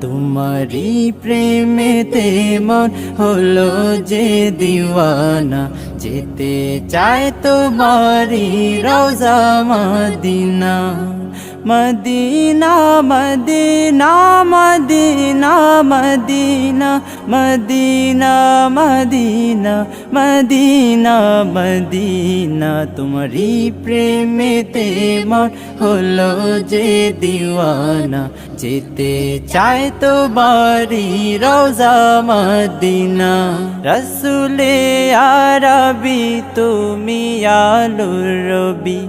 তোমারি প্রেমেতে মন হলো যে দিওয়ানা। যেতে চায় তোমারি রোজা Medina. Medina Medina Medina Medina Medina Medina Medina Madina. তোমারি প্রেমেতে মন হলো যে দিওয়ানা। যেতে চায় তো বাড়ি রোজা মদিনা। রসুলে আরবি, তুমি আলুর রবি।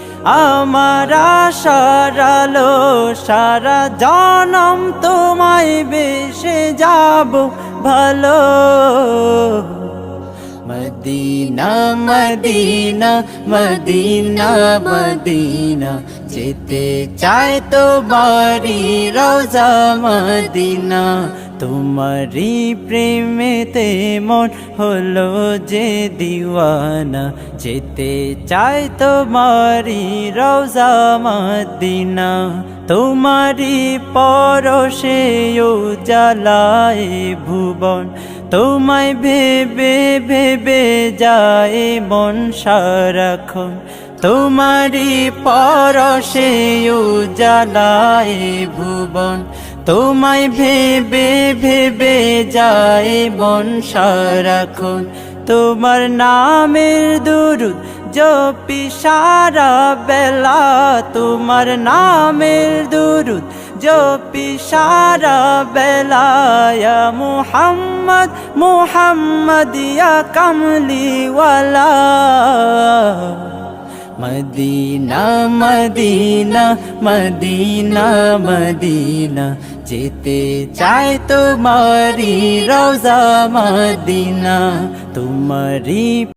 আমার সারালো সারা জনম তোমায় বেশে যাব ভালো। Madina Medina Medina Madina. যেতে চায় তো বাড়ি রোজা মদিনা। তোমারি প্রেমেতে মন হলো যে দিওয়ানা। যেতে চায় তোমারি রোজা মদিনা। তোমারি পরশে জ্বালায় ভুবন। তোমায় ভেবে ভেবে যায় মন সারাক্ষণ। তোমারি পরশে জ্বালায় ভুবন। তোমায় ভেবে ভেবে যায় মন সারাক্ষণ। তোমার নামের দুরুদ জপি সারা বেলা। তোমার নামের দুরুদ জপি সারা বেলা ইয়া মুহাম্মদ মুহাম্মদ ইয়া কামলিওয়ালা। মদিনা মদিনা মদিনা মদিনা, যেতে চায় তোমারি রোজা মদিনা, তোমারি